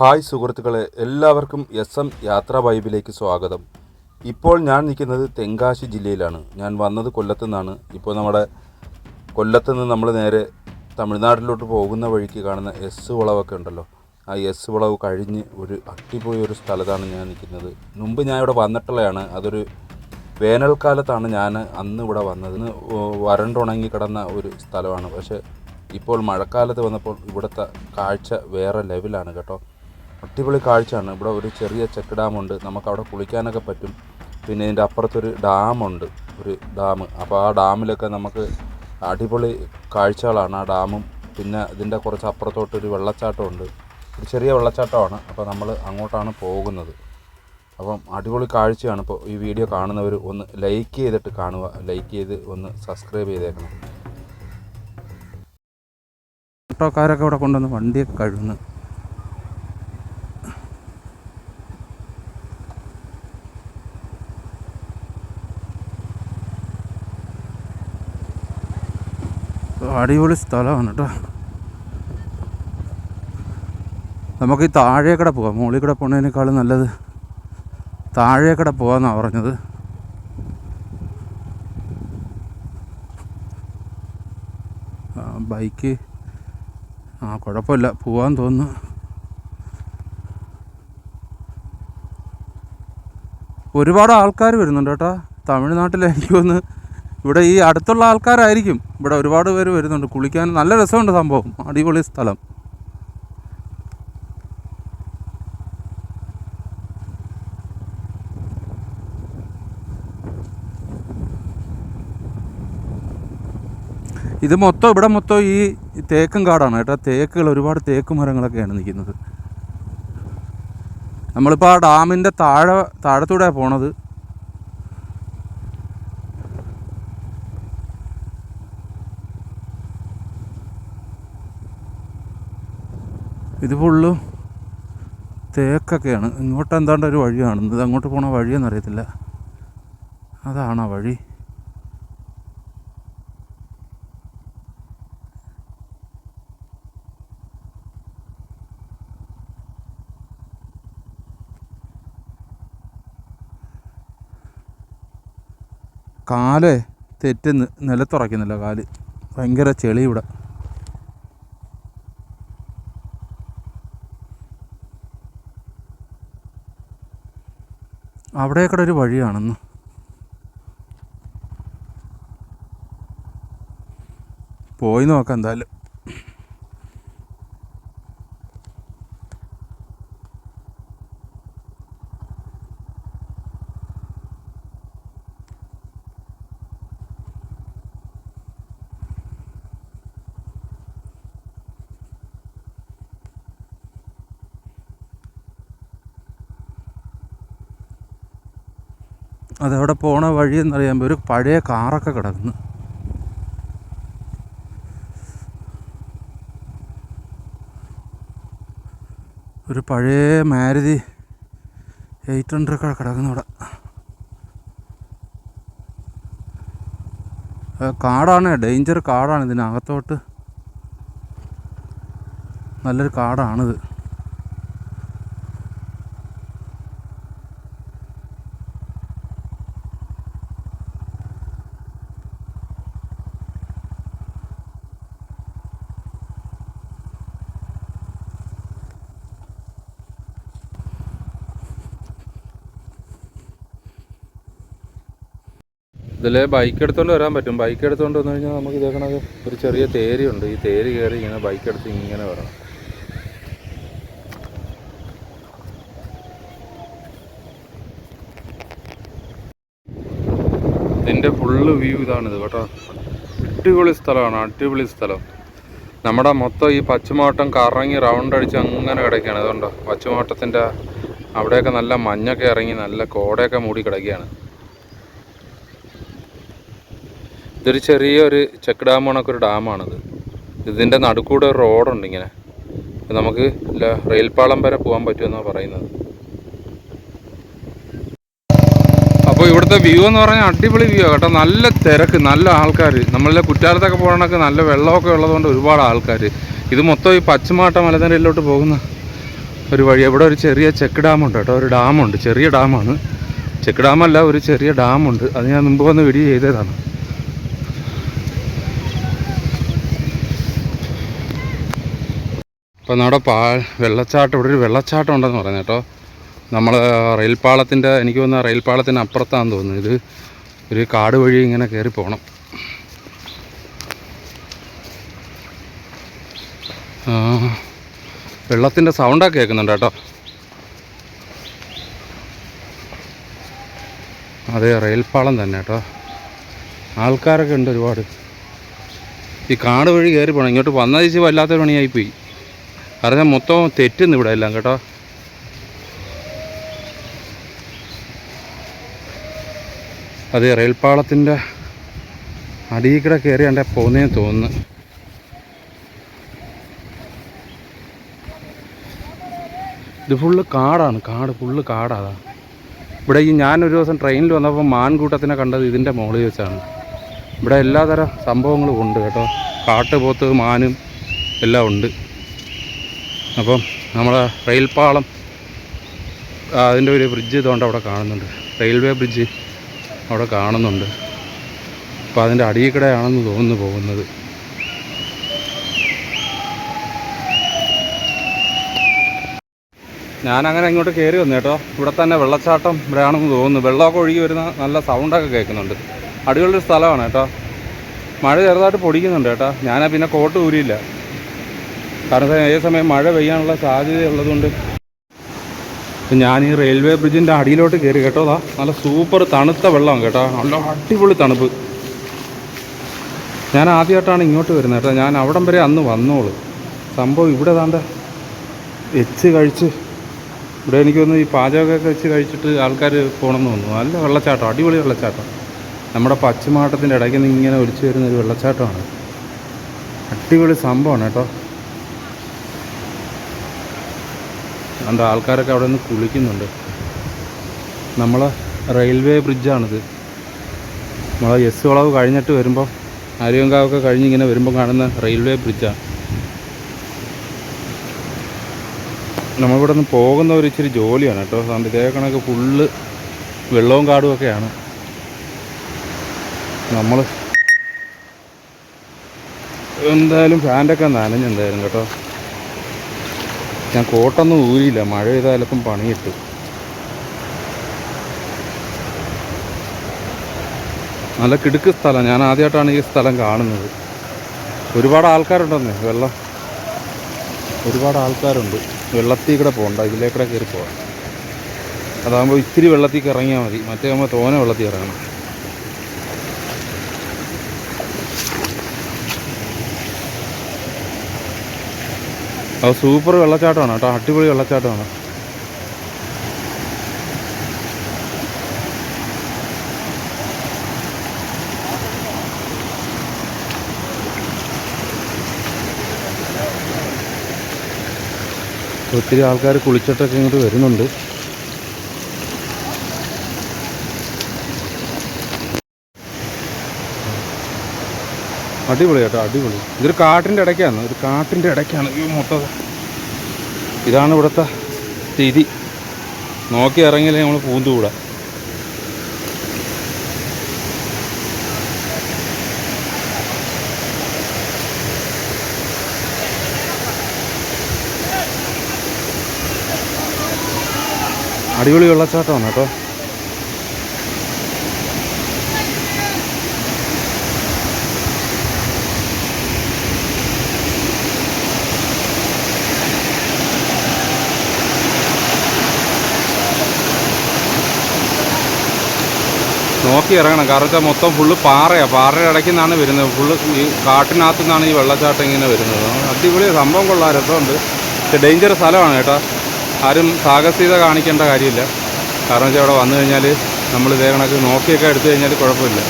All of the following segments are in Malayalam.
ഹായ് സുഹൃത്തുക്കളെ എല്ലാവർക്കും എസ് എം യാത്രാ വൈബിലേക്ക് സ്വാഗതം. ഇപ്പോൾ ഞാൻ നിൽക്കുന്നത് തെങ്കാശി ജില്ലയിലാണ്. ഞാൻ വന്നത് കൊല്ലത്തു നിന്നാണ്. ഇപ്പോൾ നമ്മുടെ കൊല്ലത്തു നിന്ന് നമ്മൾ നേരെ തമിഴ്നാട്ടിലോട്ട് പോകുന്ന വഴിക്ക് കാണുന്ന എസ് വളവൊക്കെ ഉണ്ടല്ലോ. ആ എസ് വളവ് കഴിഞ്ഞ് ഒരു അട്ടിപ്പോയ ഒരു സ്ഥലത്താണ് ഞാൻ നിൽക്കുന്നത്. മുമ്പ് ഞാൻ ഇവിടെ വന്നിട്ടുള്ളതാണ്. അതൊരു വേനൽക്കാലത്താണ് ഞാൻ അന്ന് ഇവിടെ വന്നത്. വരണ്ടുണങ്ങി കിടന്ന ഒരു സ്ഥലമാണ്. പക്ഷേ ഇപ്പോൾ മഴക്കാലത്ത് വന്നപ്പോൾ ഇവിടുത്തെ കാഴ്ച വേറെ ലെവലാണ് കേട്ടോ. അടിപൊളി കാഴ്ചയാണ്. ഇവിടെ ഒരു ചെറിയ ചെക്ക് ഡാമുണ്ട് നമുക്ക് അവിടെ കുളിക്കാനൊക്കെ പറ്റും. പിന്നെ ഇതിന്റെ അപ്പുറത്തൊരു ഡാമുണ്ട് ഒരു ഡാം. അപ്പോൾ ആ ഡാമിലൊക്കെ നമുക്ക് അടിപൊളി കാഴ്ചകളാണ് ആ ഡാമും. പിന്നെ ഇതിന്റെ കുറച്ച് അപ്പുറത്തോട്ടൊരു വെള്ളച്ചാട്ടമുണ്ട് ഒരു ചെറിയ വെള്ളച്ചാട്ടമാണ്. അപ്പോൾ നമ്മൾ അങ്ങോട്ടാണ് പോകുന്നത്. അപ്പം അടിപൊളി കാഴ്ചയാണ്. ഇപ്പോൾ ഈ വീഡിയോ കാണുന്നവർ ഒന്ന് ലൈക്ക് ചെയ്തിട്ട് കാണുക. ലൈക്ക് ചെയ്ത് ഒന്ന് സബ്സ്ക്രൈബ് ചെയ്തേക്കണം. ഓട്ടോക്കാരൊക്കെ ഇവിടെ കൊണ്ടുവന്ന് വണ്ടിയൊക്കെ കഴുകുന്നു. അടിപൊളി സ്ഥലമാണ് കേട്ടോ നമുക്ക് ഈ താഴേക്കടെ പോവാം. മുകളിൽ കൂടെ പോണതിനേക്കാളും നല്ലത് താഴെ കൂടെ പോകാമെന്നാണ് പറഞ്ഞത്. ബൈക്ക്. ആ കുഴപ്പമില്ല. പോവാൻ തോന്നുന്നു. ഒരുപാട് ആൾക്കാർ വരുന്നുണ്ട് കേട്ടോ. തമിഴ്നാട്ടിൽ ഇവിടെ ഈ അടുത്തുള്ള ആൾക്കാരായിരിക്കും. ഇവിടെ ഒരുപാട് പേര് വരുന്നുണ്ട്. കുളിക്കാൻ നല്ല രസമുണ്ട് സംഭവം. അടിപൊളി സ്ഥലം. ഇത് മൊത്തം ഇവിടെ മൊത്തം ഈ തേക്കും കാടാണ് കേട്ടോ. തേക്കുകൾ ഒരുപാട് തേക്ക് മരങ്ങളൊക്കെയാണ് നിൽക്കുന്നത്. നമ്മളിപ്പോൾ ആ ഡാമിന്റെ താഴെ താഴത്തൂടെ പോണത്. ഇത് ഫുള്ളും തേക്കൊക്കെയാണ്. ഇങ്ങോട്ട് എന്താണ്ട് ഒരു വഴിയാണ് ഇത് അങ്ങോട്ട് പോണ വഴിയെന്ന് അറിയത്തില്ല. അതാണ് ആ വഴി? കാലേ തെറ്റ് നിലത്തുറയ്ക്കുന്നില്ല കാൽ. ഭയങ്കര ചെളി ഇവിടെ. അവിടേക്കടെ ഒരു വഴിയാണെന്ന്. പോയി നോക്കാം എന്തായാലും. അതവിടെ പോണ വഴി എന്നറിയാൻ ഒരു പഴയ കാറൊക്കെ കിടക്കുന്നു. ഒരു പഴയ മാരുതി എയ്റ്റ് ഹൺഡ്രഡ് ഒക്കെ കിടക്കുന്നു ഇവിടെ കാടാണ് ഡേഞ്ചർ കാടാണ് ഇതിനകത്തോട്ട്. നല്ലൊരു കാടാണിത്. ഇതിൽ ബൈക്ക് എടുത്തുകൊണ്ട് വരാൻ പറ്റും. ബൈക്ക് എടുത്തുകൊണ്ട് വന്നു കഴിഞ്ഞാൽ നമുക്ക് ഇതേക്കണത് ഒരു ചെറിയ തേരിയുണ്ട്. ഈ തേരി കയറി ഇങ്ങനെ ബൈക്ക് എടുത്ത് ഇങ്ങനെ വരണം. ഇതിന്റെ ഫുള്ള് വ്യൂ ഇതാണിത് കേട്ടോ. അടിപൊളി സ്ഥലമാണ്. അടിപൊളി സ്ഥലം. നമ്മുടെ മൊത്തം ഈ പച്ചമാട്ടം കറങ്ങി റൗണ്ട് അടിച്ച് അങ്ങനെ കിടക്കുകയാണ്. അതുകൊണ്ടോ പച്ചമാട്ടത്തിന്റെ അവിടെയൊക്കെ നല്ല മഞ്ഞൊക്കെ ഇറങ്ങി നല്ല കോടയൊക്കെ മൂടി കിടക്കുകയാണ്. ഇതൊരു ചെറിയൊരു ചെക്ക് ഡാം കണക്ക് ഒരു ഡാമാണിത്. ഇതിന്റെ നടുക്കൂടെ ഒരു റോഡുണ്ട് ഇങ്ങനെ. നമുക്ക് റെയിൽപാളം വരെ പോകാൻ പറ്റുമെന്നാണ് പറയുന്നത്. അപ്പോൾ ഇവിടുത്തെ വ്യൂ എന്ന് പറഞ്ഞാൽ അടിപൊളി വ്യൂ ആണ് കേട്ടോ. നല്ല തിരക്ക് നല്ല ആൾക്കാർ നമ്മളിലെ കുറ്റാലത്തൊക്കെ പോകണമൊക്കെ നല്ല വെള്ളമൊക്കെ ഉള്ളതുകൊണ്ട് ഒരുപാട് ആൾക്കാർ ഇത് മൊത്തം ഈ പച്ചമാട്ട മലനിരയിലോട്ട് പോകുന്ന ഒരു വഴി. എവിടെ ഒരു ചെറിയ ചെക്ക് ഡാമുണ്ട് കേട്ടോ. ഒരു ഡാമുണ്ട് ചെറിയ ഡാമാണ്. ചെക്ക് ഡാമല്ല ഒരു ചെറിയ ഡാമുണ്ട്. അത് ഞാൻ മുമ്പ് വന്ന് വീഡിയോ ചെയ്തതാണ്. ഇപ്പം നമ്മുടെ പാ വെള്ളച്ചാട്ടം ഇവിടെ ഒരു വെള്ളച്ചാട്ടം ഉണ്ടെന്ന് പറഞ്ഞു കേട്ടോ. നമ്മൾ റെയിൽപ്പാളത്തിന്റെ എനിക്ക് തോന്നുന്ന റെയിൽപാളത്തിന് അപ്പുറത്താണെന്ന് തോന്നുന്നു. ഇത് ഒരു കാട് വഴി ഇങ്ങനെ കയറി പോകണം വെള്ളത്തിന്റെ സൗണ്ടൊക്കെ കേൾക്കുന്നുണ്ട് കേട്ടോ. അതെ റെയിൽപ്പാളം തന്നെ കേട്ടോ. ആൾക്കാരൊക്കെ ഉണ്ട് ഒരുപാട്. ഈ കാട് വഴി കയറി പോകണം ഇങ്ങോട്ട് വന്നതിച്ച് വല്ലാത്ത പണിയായിപ്പോയി. കാരണം മൊത്തം തെറ്റുന്നു ഇവിടെ എല്ലാം കേട്ടോ. അത് റെയിൽപാളത്തിന്റെ അടിയിൽ കൂടെ എന്റെ പോകുന്നതെന്ന് തോന്നുന്നു. ഇത് ഫുള്ള് കാടാണ് കാട് ഫുള്ള് കാടാണ് ഇവിടെ ഈ ഞാനൊരു ദിവസം ട്രെയിനിൽ വന്നപ്പോൾ മാൻകൂട്ടത്തിനെ കണ്ടത് ഇതിന്റെ മുകളിൽ വെച്ചാണ്. ഇവിടെ എല്ലാതരം സംഭവങ്ങളും ഉണ്ട് കേട്ടോ. കാട്ടുപോത്ത് മാനും എല്ലാം ഉണ്ട്. അപ്പം നമ്മുടെ റെയിൽ പാളം അതിന്റെ ഒരു ബ്രിഡ്ജ് ഇതുകൊണ്ട് അവിടെ കാണുന്നുണ്ട്. റെയിൽവേ ബ്രിഡ്ജ് അവിടെ കാണുന്നുണ്ട്. അപ്പോൾ അതിന്റെ അടിയിക്കടയാണെന്ന് കൂടെയാണെന്ന് തോന്നുന്നു പോകുന്നത്. ഞാനങ്ങനെ ഇങ്ങോട്ട് കയറി വന്നു കേട്ടോ. ഇവിടെ തന്നെ വെള്ളച്ചാട്ടം ഇവിടെയാണെന്ന് തോന്നുന്നു. വെള്ളമൊക്കെ ഒഴുകി വരുന്ന നല്ല സൗണ്ടൊക്കെ കേൾക്കുന്നുണ്ട്. അടിപൊളി സ്ഥലമാണ് കേട്ടോ. മഴ ചെറുതായിട്ട് പൊടിക്കുന്നുണ്ട് കേട്ടോ. ഞാൻ പിന്നെ കോട്ട് ഊരിയില്ല. കാരണം ഏത് സമയം മഴ പെയ്യാനുള്ള സാധ്യതയുള്ളതുകൊണ്ട് ഞാൻ ഈ റെയിൽവേ ബ്രിഡ്ജിന്റെ അടിയിലോട്ട് കയറി കേട്ടോ. അതാ നല്ല സൂപ്പർ തണുത്ത വെള്ളമാണ് കേട്ടോ. നല്ല അടിപൊളി തണുപ്പ്. ഞാൻ ആദ്യമായിട്ടാണ് ഇങ്ങോട്ട് വരുന്നത് കേട്ടോ. ഞാൻ അവിടം വരെ അന്ന് വന്നോളൂ. സംഭവം ഇവിടെ താണ്ട വെച്ച് കഴിച്ച് ഇവിടെ എനിക്ക് തോന്നുന്നു ഈ പാചകമൊക്കെ വെച്ച് കഴിച്ചിട്ട് ആൾക്കാർ പോകണമെന്ന് തോന്നുന്നു. നല്ല വെള്ളച്ചാട്ടം അടിപൊളി വെള്ളച്ചാട്ടം. നമ്മുടെ പശ്ചിമാട്ടത്തിന്റെ ഇടയ്ക്ക് നിന്ന് ഇങ്ങനെ ഒലിച്ചു വരുന്ന ഒരു വെള്ളച്ചാട്ടമാണ്. അടിപൊളി സംഭവമാണ് കേട്ടോ. അതുകൊണ്ട് ആൾക്കാരൊക്കെ അവിടെ നിന്ന് കുളിക്കുന്നുണ്ട്. നമ്മളെ റെയിൽവേ ബ്രിഡ്ജാണിത്. നമ്മളെ എസ് വളവ് കഴിഞ്ഞിട്ട് വരുമ്പോൾ ആര്യങ്കാവൊക്കെ കഴിഞ്ഞ് ഇങ്ങനെ വരുമ്പോൾ കാണുന്ന റെയിൽവേ ബ്രിഡ്ജാണ് നമ്മളിവിടെ നിന്ന് പോകുന്ന ഒരു ഇച്ചിരി ജോലിയാണ് കേട്ടോ. അതുകൊണ്ട് ഇതേ കണക്ക് ഫുള്ള് വെള്ളവും കാടും ഒക്കെയാണ്. നമ്മൾ എന്തായാലും ഫാന്റൊക്കെ നനഞ്ഞെന്തായാലും കേട്ടോ. ഞാൻ കോട്ടൊന്നും ഊരിയില്ല. മഴ പെയ്താൽ ചിലപ്പം പണിയിട്ടു. നല്ല കിടുക്ക് സ്ഥലം. ഞാൻ ആദ്യമായിട്ടാണ് ഈ സ്ഥലം കാണുന്നത്. ഒരുപാട് ആൾക്കാരുണ്ടെന്നേ. വെള്ളം ഒരുപാട് ആൾക്കാരുണ്ട്. വെള്ളത്തിൽ കൂടെ പോകണ്ട. ഇതിലേക്കൂടെ കയറി പോകാം. അതാകുമ്പോൾ ഇത്തിരി വെള്ളത്തിൽ ഇറങ്ങിയാൽ മതി. മറ്റേ ആകുമ്പോൾ തോനെ വെള്ളത്തിൽ ഇറങ്ങണം അത് സൂപ്പർ വെള്ളച്ചാട്ടമാണ് കേട്ടോ അടിപൊളി വെള്ളച്ചാട്ടമാണ്. ഒത്തിരി ആൾക്കാർ കുളിച്ചിട്ടൊക്കെ ഇങ്ങോട്ട് വരുന്നുണ്ട്. അടിപൊളി കേട്ടോ അടിപൊളി. ഇതൊരു കാട്ടിന്റെ ഇടയ്ക്കാണ് ഒരു കാട്ടിന്റെ ഇടയ്ക്കാണ് ഈ മൊത്തം ഇതാണ് ഇവിടുത്തെ സ്ഥിതി നോക്കി ഇറങ്ങിയില്ലേ നമ്മൾ പൂന്തുകൂടാ അടിപൊളി വെള്ളച്ചാട്ടമാണ് കേട്ടോ. നോക്കി ഇറങ്ങണം. കാരണം വെച്ചാൽ മൊത്തം ഫുള്ള് പാറയാണ് പാറയുടെ ഇടയ്ക്ക് നിന്നാണ് വരുന്നത്. ഫുള്ള് ഈ കാട്ടിനകത്തു നിന്നാണ് ഈ വെള്ളച്ചാട്ടം ഇങ്ങനെ വരുന്നത്. അടിപൊളി സംഭവം കൊള്ളാം. രസമുണ്ട്. പക്ഷെ ഡേഞ്ചർ സ്ഥലമാണ് കേട്ടോ. ആരും സാഹസികത കാണിക്കേണ്ട കാര്യമില്ല. കാരണം വെച്ചാൽ അവിടെ വന്നു കഴിഞ്ഞാൽ നമ്മൾ ഇതേ കണക്ക് നോക്കിയൊക്കെ എടുത്തു കഴിഞ്ഞാൽ കുഴപ്പമില്ല.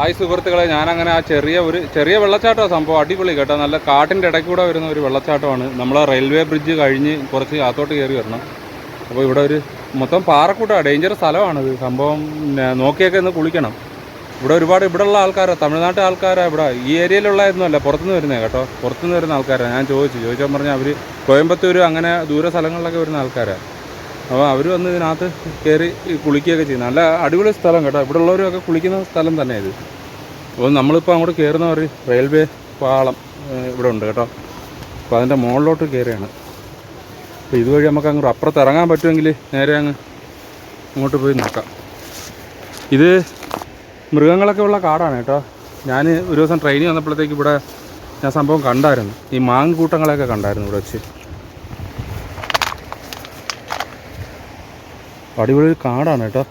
ഹായ് സുഹൃത്തുക്കളെ ഞാനങ്ങനെ ആ ചെറിയ ഒരു ചെറിയ വെള്ളച്ചാട്ടമാണ് സംഭവം അടിപൊളി കേട്ടോ. നല്ല കാട്ടിന്റെ ഇടയ്ക്ക് കൂടെ വരുന്ന ഒരു വെള്ളച്ചാട്ടമാണ്. നമ്മൾ റെയിൽവേ ബ്രിഡ്ജ് കഴിഞ്ഞ് കുറച്ച് അകത്തോട്ട് കയറി വരണം. അപ്പോൾ ഇവിടെ ഒരു മൊത്തം പാറക്കൂട്ടാണ് ഡേഞ്ചർ സ്ഥലമാണിത്. സംഭവം നോക്കിയൊക്കെ ഒന്ന് കുളിക്കണം. ഇവിടെ ഒരുപാട് ഇവിടെയുള്ള ആൾക്കാരാണ് തമിഴ്നാട്ടിലെ ആൾക്കാരാണ് ഇവിടെ. ഈ ഏരിയയിലുള്ളതൊന്നും അല്ല പുറത്തുനിന്ന് വരുന്നത് കേട്ടോ. പുറത്തുനിന്ന് വരുന്ന ആൾക്കാരാണ് ഞാൻ ചോദിച്ചു. ചോദിച്ചാൽ പറഞ്ഞാൽ അവർ കോയമ്പത്തൂർ അങ്ങനെ ദൂര സ്ഥലങ്ങളിലൊക്കെ വരുന്ന ആൾക്കാരാണ് അപ്പോൾ അവർ വന്ന് ഇതിനകത്ത് കയറി കുളിക്കുകയൊക്കെ ചെയ്യും നല്ല അടിപൊളി സ്ഥലം കേട്ടോ. ഇവിടെ ഉള്ളവരൊക്കെ കുളിക്കുന്ന സ്ഥലം തന്നെ ഇത്. അപ്പോൾ നമ്മളിപ്പോൾ അങ്ങോട്ട് കയറുന്ന ഒരു റെയിൽവേ പാളം ഇവിടെ ഉണ്ട് കേട്ടോ. അപ്പോൾ അതിന്റെ മുകളിലോട്ട് കയറിയാണ് അപ്പോൾ ഇതുവഴി നമുക്ക് അങ്ങോട്ട് അപ്പുറത്ത് ഇറങ്ങാൻ പറ്റുമെങ്കിൽ നേരെ അങ്ങ് അങ്ങോട്ട് പോയി നോക്കാം. ഇത് മൃഗങ്ങളൊക്കെ ഉള്ള കാടാണ് കേട്ടോ. ഞാൻ ഒരു ദിവസം ട്രെയിനിൽ വന്നപ്പോഴത്തേക്ക് ഇവിടെ ഞാൻ സംഭവം കണ്ടായിരുന്നു. ഈ മാങ്കൂട്ടങ്ങളെയൊക്കെ കണ്ടായിരുന്നു ഇവിടെ വെച്ച്. അടിപൊളി ഒരു കാടാണ് കേട്ടോ.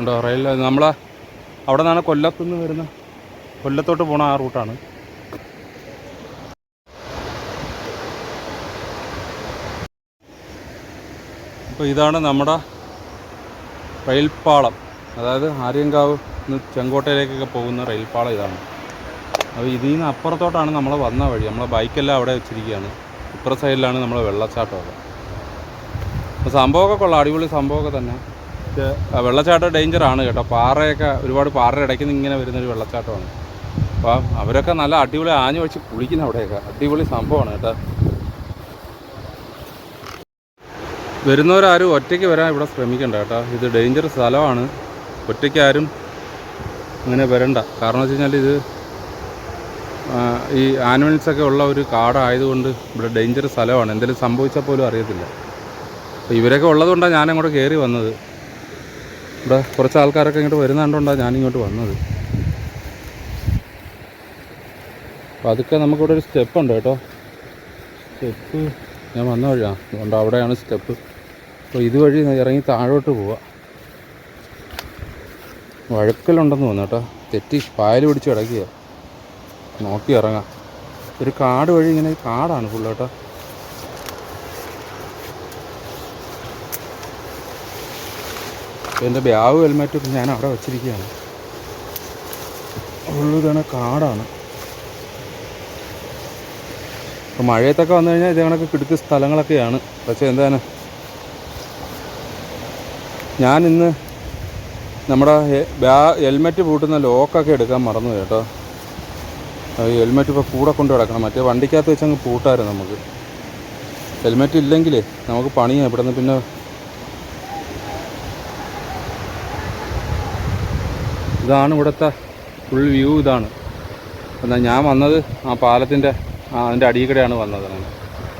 ഉണ്ടോ റെയിൽ നമ്മളെ അവിടെ നിന്നാണ് കൊല്ലത്തുനിന്ന് വരുന്ന കൊല്ലത്തോട്ട് പോണ ആ റൂട്ടാണ്. അപ്പോൾ ഇതാണ് നമ്മുടെ റെയിൽപ്പാളം അതായത് ആര്യങ്കാവ് നിന്ന് ചെങ്കോട്ടയിലേക്കൊക്കെ പോകുന്ന റെയിൽപ്പാളം ഇതാണ്. അപ്പോൾ ഇതിൽ നിന്ന് അപ്പുറത്തോട്ടാണ് നമ്മൾ വന്ന വഴി. നമ്മളെ ബൈക്കെല്ലാം അവിടെ വെച്ചിരിക്കുകയാണ് ഇപ്പുറ സൈഡിലാണ് നമ്മളെ വെള്ളച്ചാട്ടമൊക്കെ. അപ്പോൾ സംഭവമൊക്കെ കൊള്ളാം. അടിപൊളി സംഭവമൊക്കെ തന്നെ. വെള്ളച്ചാട്ടം ഡേഞ്ചറാണ് കേട്ടോ. പാറയൊക്കെ ഒരുപാട് പാറയുടെ ഇടയ്ക്ക് നിന്ന് ഇങ്ങനെ വരുന്നൊരു വെള്ളച്ചാട്ടമാണ്. അപ്പോൾ അവരൊക്കെ നല്ല അടിപൊളി ആഞ്ഞു വെച്ച് കുളിക്കുന്ന അവിടെയൊക്കെ. അടിപൊളി സംഭവമാണ് കേട്ടോ. വരുന്നവരാരും ഒറ്റയ്ക്ക് വരാൻ ഇവിടെ ശ്രമിക്കണ്ട കേട്ടോ. ഇത് ഡേഞ്ചർ സ്ഥലമാണ്. ഒറ്റയ്ക്കാരും അങ്ങനെ വരണ്ട. കാരണം വെച്ച് കഴിഞ്ഞാൽ ഇത് ഈ ആനിമൽസൊക്കെ ഉള്ള ഒരു കാടായതുകൊണ്ട് ഇവിടെ ഡേഞ്ചർ സ്ഥലമാണ്. എന്തെങ്കിലും സംഭവിച്ചാൽ പോലും അറിയത്തില്ല. അപ്പോൾ ഇവരൊക്കെ ഉള്ളതുകൊണ്ടാണ് ഞാൻ അങ്ങോട്ട് കയറി വന്നത്. ഇവിടെ കുറച്ച് ആൾക്കാരൊക്കെ ഇങ്ങോട്ട് വരുന്നതുകൊണ്ടാണ് ഞാനിങ്ങോട്ട് വന്നത്. അപ്പോൾ അതൊക്കെ നമുക്കിവിടെ ഒരു സ്റ്റെപ്പ് ഉണ്ട് കേട്ടോ. സ്റ്റെപ്പ് ഞാൻ വന്ന വഴിയാണ് അതുകൊണ്ട് അവിടെയാണ് സ്റ്റെപ്പ്. അപ്പോൾ ഇതുവഴി ഇറങ്ങി താഴോട്ട് പോവാം. വഴക്കലുണ്ടെന്ന് തോന്നുന്നു കേട്ടോ. തെറ്റി പായൽ പിടിച്ച് കിടക്കുക നോക്കി ഇറങ്ങാം. ഒരു കാട് വഴി ഇങ്ങനെ കാടാണ് ഫുള്ളോട്ടോ എന്റെ ബ്യാവ് ഹെൽമെറ്റ് ഞാൻ അവിടെ വച്ചിരിക്കുകയാണ്. ഫുള്ള് കാടാണ്. ഇപ്പം മഴയത്തൊക്കെ വന്നു കഴിഞ്ഞാൽ ഇത് കണക്ക് കിടക്കുന്ന സ്ഥലങ്ങളൊക്കെയാണ്. പക്ഷേ എന്താണ്? ഞാൻ ഇന്ന് നമ്മുടെ ഹെൽമെറ്റ് പൂട്ടുന്ന ലോക്കൊക്കെ എടുക്കാൻ മറന്നു കേട്ടോ. ഹെൽമെറ്റ് ഇപ്പോൾ കൂടെ കൊണ്ട് കിടക്കണം മറ്റേ വണ്ടിക്കകത്ത് വെച്ച് അങ്ങ് പൂട്ടായിരുന്നു നമുക്ക്. ഹെൽമെറ്റ് ഇല്ലെങ്കിലേ നമുക്ക് പണിയാണ് ഇവിടെ നിന്ന് പിന്നെ ഇതാണ് ഇവിടുത്തെ ഫുൾ വ്യൂ ഇതാണ്. എന്നാൽ ഞാൻ വന്നത് ആ പാലത്തിന്റെ അതിന്റെ അടിയിൽ കൂടെയാണ് വന്നത്.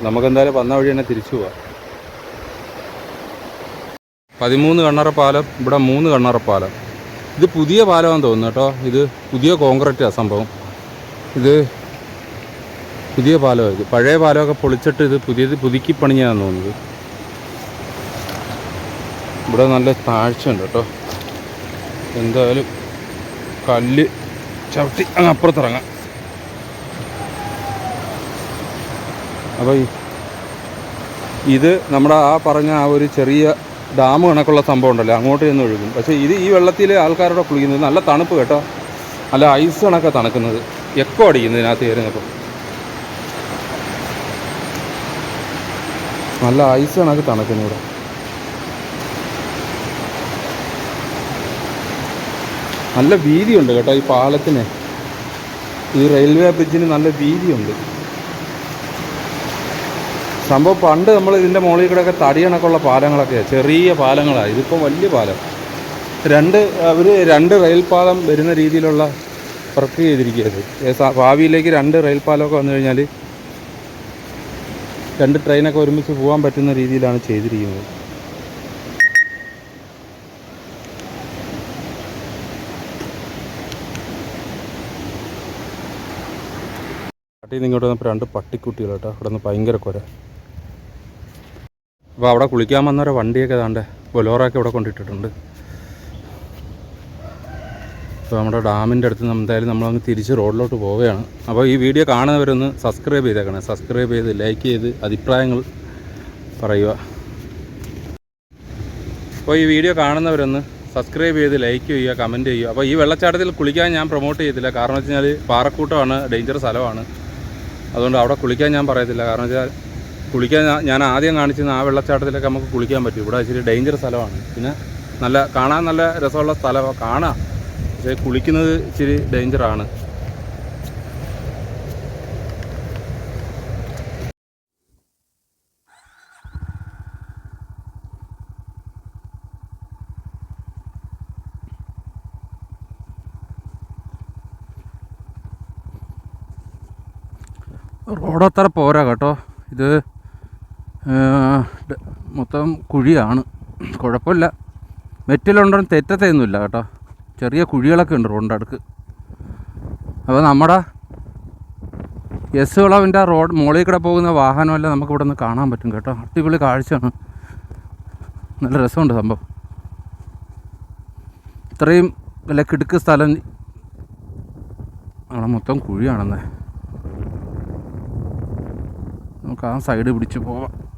നമുക്കെന്തായാലും വന്ന വഴി തന്നെ തിരിച്ചു പോവാം. പതിമൂന്ന് കണ്ണറ പാലം ഇവിടെ മൂന്ന് കണ്ണറ പാലം. ഇത് പുതിയ പാലമാണെന്ന് തോന്നുന്നു കേട്ടോ. ഇത് പുതിയ കോൺക്രീറ്റാണ് സംഭവം. ഇത് പുതിയ പാലമാണ്. ഇത് പഴയ പാലമൊക്കെ പൊളിച്ചിട്ട് ഇത് പുതിയത് പുതുക്കി പണിഞ്ഞാന്ന് തോന്നുന്നത് ഇവിടെ നല്ല താഴ്ചയുണ്ട് കേട്ടോ. എന്തായാലും കല്ല് ചവിട്ടി അങ്ങ് അപ്പുറത്തിറങ്ങാം. അപ്പോൾ ഇത് നമ്മുടെ ആ പറഞ്ഞ ആ ഒരു ചെറിയ ഡാം കണക്കുള്ള സംഭവം ഉണ്ടല്ലോ. അങ്ങോട്ട് ചെന്ന് ഒഴുകും. പക്ഷേ ഇത് ഈ വെള്ളത്തിൽ ആൾക്കാരോട് കുളിക്കുന്നത്. നല്ല തണുപ്പ് കേട്ടോ. നല്ല ഐസ് കണക്കെ തണുക്കുന്നത്. എക്കോ അടിക്കുന്നു ഇതിനകത്ത് കയറുന്നപ്പോൾ നല്ല ഐസ് കണക്ക് തണുക്കുന്നു ഇവിടെ. നല്ല വീതിയുണ്ട് കേട്ടോ ഈ പാലത്തിന്. ഈ റെയിൽവേ ബ്രിഡ്ജിന് നല്ല വീതിയുണ്ട്. സംഭവം പണ്ട് നമ്മൾ ഇതിന്റെ മുകളിൽ കൂടെയൊക്കെ തടി കണക്കുള്ള പാലങ്ങളൊക്കെയാണ് ചെറിയ പാലങ്ങളാണ് ഇതിപ്പോൾ വലിയ പാലം. രണ്ട് അവർ രണ്ട് റെയിൽ പാലം വരുന്ന രീതിയിലുള്ള വർക്ക് ചെയ്തിരിക്കുകയത് ഭാവിയിലേക്ക് രണ്ട് റെയിൽ പാലമൊക്കെ വന്നു കഴിഞ്ഞാൽ രണ്ട് ട്രെയിനൊക്കെ ഒരുമിച്ച് പോകാൻ പറ്റുന്ന രീതിയിലാണ് ചെയ്തിരിക്കുന്നത്. പട്ടി ഇങ്ങോട്ട് വന്നപ്പോൾ രണ്ട് പട്ടിക്കുട്ടികൾ കേട്ടോ അവിടെ നിന്ന് ഭയങ്കര കുര. അപ്പോൾ അവിടെ കുളിക്കാൻ വന്നവരെ വണ്ടിയൊക്കെ ഏതാണ്ട് ബൊലോറൊക്കെ ഇവിടെ കൊണ്ടിട്ടിട്ടുണ്ട്. അപ്പോൾ നമ്മുടെ ഡാമിന്റെ അടുത്ത് നിന്ന് എന്തായാലും നമ്മളങ്ങ് തിരിച്ച് റോഡിലോട്ട് പോവുകയാണ്. അപ്പോൾ ഈ വീഡിയോ കാണുന്നവരൊന്ന് സബ്സ്ക്രൈബ് ചെയ്തേക്കണേ. സബ്സ്ക്രൈബ് ചെയ്ത് ലൈക്ക് ചെയ്ത് അഭിപ്രായങ്ങൾ പറയുക. അപ്പോൾ ഈ വീഡിയോ കാണുന്നവരൊന്ന് സബ്സ്ക്രൈബ് ചെയ്ത് ലൈക്ക് ചെയ്യുക കമന്റ് ചെയ്യുക. അപ്പോൾ ഈ വെള്ളച്ചാട്ടത്തിൽ കുളിക്കാൻ ഞാൻ പ്രൊമോട്ട് ചെയ്തില്ല കാരണം വെച്ച് കഴിഞ്ഞാൽ പാറക്കൂട്ടമാണ് ഡേഞ്ചർ സ്ഥലമാണ്. അതുകൊണ്ട് അവിടെ കുളിക്കാൻ ഞാൻ പറയത്തില്ല. കാരണം വെച്ചാൽ കുളിക്കാൻ ഞാൻ- ആദ്യം കാണിച്ചിരുന്ന ആ വെള്ളച്ചാട്ടത്തിലൊക്കെ നമുക്ക് കുളിക്കാൻ പറ്റും. ഇവിടെ ഇച്ചിരി ഡേഞ്ചർ സ്ഥലമാണ്. പിന്നെ നല്ല കാണാൻ നല്ല രസമുള്ള സ്ഥലമാണ് കാണാം. പക്ഷേ കുളിക്കുന്നത് ഇച്ചിരി ഡേഞ്ചറാണ്. റോഡത്ര പോരാ കേട്ടോ. ഇത് മൊത്തം കുഴിയാണ്. കുഴപ്പമില്ല. വെറ്റിലുണ്ടെന്ന് തെറ്റത്തെയൊന്നുമില്ല കേട്ടോ. ചെറിയ കുഴികളൊക്കെ ഉണ്ട് റോഡിന്റെ അടുക്ക്. അപ്പോൾ നമ്മുടെ എസ് വിളവിന്റെ റോഡ് മുകളിൽ കൂടെ പോകുന്ന വാഹനമെല്ലാം നമുക്ക് ഇവിടെ നിന്ന് കാണാൻ പറ്റും കേട്ടോ. അടിപൊളി കാഴ്ചയാണ്. നല്ല രസമുണ്ട് സംഭവം. ഇത്രയും വല്ല കിടുക്ക് സ്ഥലം. അവിടെ മൊത്തം കുഴിയാണെന്നേ. നമുക്ക് ആ സൈഡ് പിടിച്ച് പോവാം.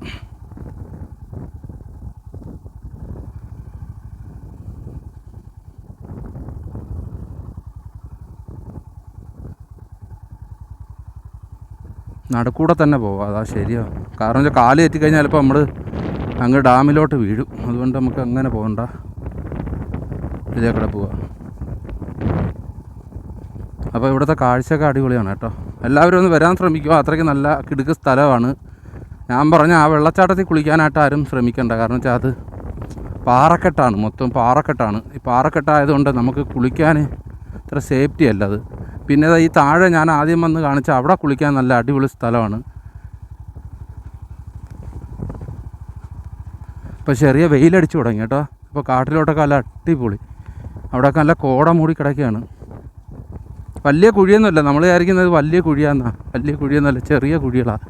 നടുക്കൂടെ തന്നെ പോവാം. അതാ ശരിയാ. കാരണം വെച്ചാൽ കാൽ എത്തിക്കഴിഞ്ഞാൽ ചിലപ്പോൾ നമ്മൾ അങ്ങ് ഡാമിലോട്ട് വീഴും. അതുകൊണ്ട് നമുക്ക് അങ്ങനെ പോകണ്ട. ഇതിലേ കൂടെ പോവാം. അപ്പോൾ ഇവിടുത്തെ കാഴ്ചയൊക്കെ അടിപൊളിയാണ് കേട്ടോ. എല്ലാവരും ഒന്ന് വരാൻ ശ്രമിക്കുക അത്രയ്ക്ക് നല്ല കിടുക്ക് സ്ഥലമാണ്. ഞാൻ പറഞ്ഞ ആ വെള്ളച്ചാട്ടത്തിൽ കുളിക്കാനായിട്ട് ആരും ശ്രമിക്കണ്ട. കാരണം വെച്ചാൽ അത് പാറക്കെട്ടാണ്. മൊത്തം പാറക്കെട്ടാണ്. ഈ പാറക്കെട്ടായതുകൊണ്ട് നമുക്ക് കുളിക്കാൻ ഇത്ര സേഫ്റ്റി അല്ല അത്. പിന്നെ ഈ താഴെ ഞാൻ ആദ്യം വന്ന് കാണിച്ച അവിടെ കുളിക്കാൻ നല്ല അടിപൊളി സ്ഥലമാണ്. ഇപ്പോൾ ചെറിയ വെയിലടിച്ചു തുടങ്ങി കേട്ടോ. ഇപ്പോൾ കാട്ടിലോട്ടൊക്കെ നല്ല അടിപൊളി. അവിടെയൊക്കെ നല്ല കോട മൂടി കിടക്കുകയാണ്. വലിയ കുഴിയൊന്നുമല്ല. നമ്മൾ വിചാരിക്കുന്നത് വലിയ കുഴിയാന്നാ. വലിയ കുഴിയൊന്നുമല്ല ചെറിയ കുഴികളാണ്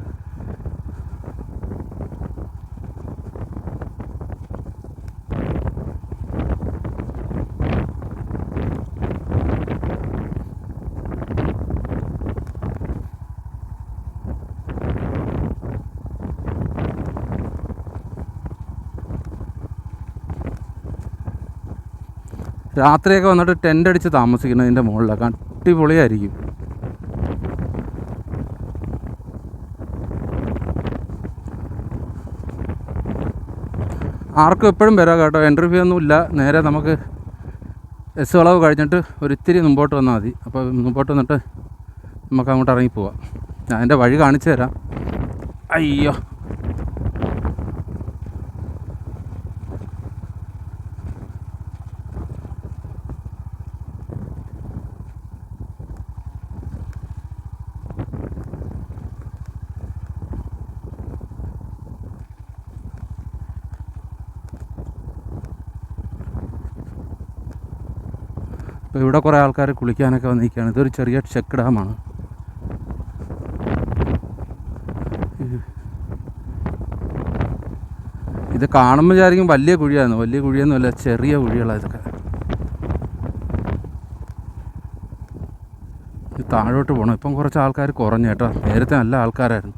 രാത്രിയൊക്കെ വന്നിട്ട് ടെന്റ് അടിച്ച് താമസിക്കുന്നതിന്റെ മുകളിലൊക്കെ. അടിപൊളിയായിരിക്കും. ആർക്കും എപ്പോഴും വരാം കേട്ടോ. എൻട്രി ഫീ ഒന്നുമില്ല നേരെ നമുക്ക് എസ് വളവ് കഴിഞ്ഞിട്ട് ഒരിത്തിരി മുമ്പോട്ട് വന്നാൽ മതി. അപ്പോൾ മുമ്പോട്ട് വന്നിട്ട് നമുക്ക് അങ്ങോട്ട് ഇറങ്ങി പോവാം ഞാൻ എന്റെ വഴി കാണിച്ചു തരാം. അയ്യോ. ഇവിടെ കുറേ ആൾക്കാർ കുളിക്കാനൊക്കെ വന്നിരിക്കുകയാണ്. ഇതൊരു ചെറിയ ചെക്ക് ഡാമാണ്. ഇത് കാണുമ്പോൾ വിചാരിക്കും വലിയ കുഴിയാണ് വലിയ കുഴിയൊന്നുമല്ല ചെറിയ കുഴികളാണ് ഇതൊക്കെ. ഇത് താഴോട്ട് പോകണം ഇപ്പം കുറച്ച് ആൾക്കാർ കുറഞ്ഞു കേട്ടോ. നേരത്തെ നല്ല ആൾക്കാരായിരുന്നു.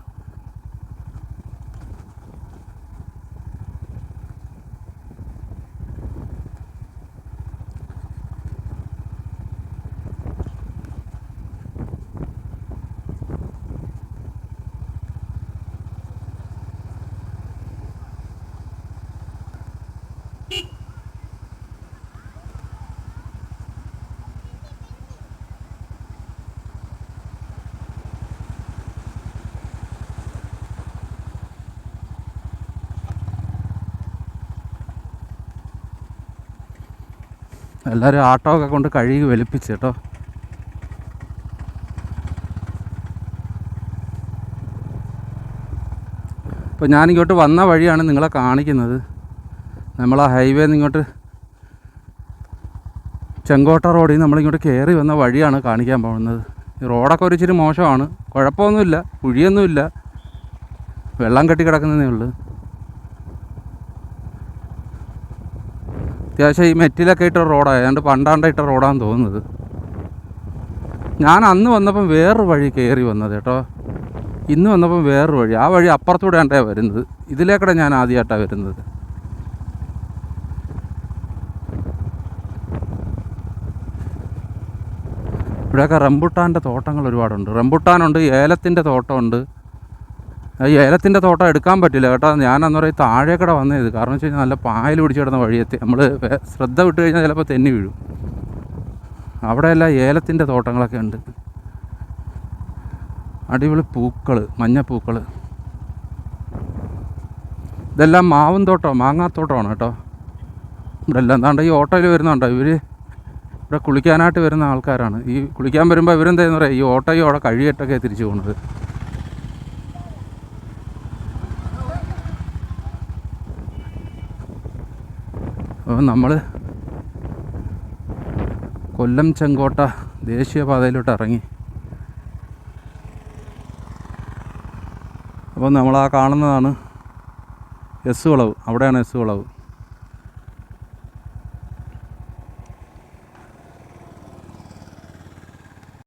എല്ലാവരും ആട്ടോ ഒക്കെ കൊണ്ട് കഴുകി വലിപ്പിച്ച് കേട്ടോ. ഇപ്പോൾ ഞാനിങ്ങോട്ട് വന്ന വഴിയാണ് നിങ്ങളെ കാണിക്കുന്നത്. നമ്മൾ ആ ഹൈവേ ഇങ്ങോട്ട് ചെങ്കോട്ട റോഡിൽ നിന്ന് നമ്മളിങ്ങോട്ട് കയറി വന്ന വഴിയാണ് കാണിക്കാൻ പോകുന്നത്. ഈ റോഡൊക്കെ ഒരു ഇച്ചിരി മോശമാണ്. കുഴപ്പമൊന്നുമില്ല. കുഴിയൊന്നുമില്ല. വെള്ളം കെട്ടി കിടക്കുന്നതേ ഉള്ളൂ. അത്യാവശ്യം ഈ മെറ്റിലൊക്കെ ഇട്ട റോഡാണ്. ഏതാണ്ട് പണ്ടാണ്ട ഇട്ട റോഡാന്ന് തോന്നുന്നത്. ഞാൻ അന്ന് വന്നപ്പം വേറൊരു വഴി കയറി വന്നത് കേട്ടോ. ഇന്ന് വന്നപ്പം വേറൊരു വഴി. ആ വഴി അപ്പുറത്തൂടെ ആണ്ടേ വരുന്നത്. ഇതിലേക്കൂടെ ഞാൻ ആദ്യമായിട്ടാണ് വരുന്നത്. ഇവിടെയൊക്കെ റംബുട്ടാന്റെ തോട്ടങ്ങൾ ഒരുപാടുണ്ട്. റംബുട്ടാനുണ്ട് ഏലത്തിന്റെ തോട്ടമുണ്ട്. ഈ ഏലത്തിന്റെ തോട്ടം എടുക്കാൻ പറ്റില്ല കേട്ടോ. ഞാൻ അന്ന് പറയും താഴേക്കടെ വന്നത് കാരണം വെച്ച് കഴിഞ്ഞാൽ നല്ല പായൽ പിടിച്ച് കിടന്ന വഴിയെത്തി. നമ്മൾ ശ്രദ്ധ വിട്ട് കഴിഞ്ഞാൽ ചിലപ്പോൾ തെന്നി വീഴും. അവിടെയെല്ലാം ഏലത്തിന്റെ തോട്ടങ്ങളൊക്കെ ഉണ്ട്. അടിപൊളി പൂക്കൾ മഞ്ഞപ്പൂക്കൾ ഇതെല്ലാം മാവും തോട്ടം മാങ്ങാത്തോട്ടമാണ് കേട്ടോ. ഇവിടെ എല്ലാം എന്താണ്ട് ഈ ഓട്ടോയിൽ വരുന്നുണ്ടോ ഇവർ ഇവിടെ കുളിക്കാനായിട്ട് വരുന്ന ആൾക്കാരാണ്. ഈ കുളിക്കാൻ വരുമ്പോൾ ഇവരെന്താന്ന് പറയാം ഈ ഓട്ടോയും അവിടെ കഴിയിട്ടൊക്കെ തിരിച്ചു പോകുന്നത് അപ്പോൾ നമ്മൾ കൊല്ലം ചെങ്കോട്ട ദേശീയപാതയിലോട്ട് ഇറങ്ങി. അപ്പോൾ നമ്മൾ ആ കാണുന്നതാണ് എസ് വളവ്. അവിടെയാണ് എസ് വളവ്.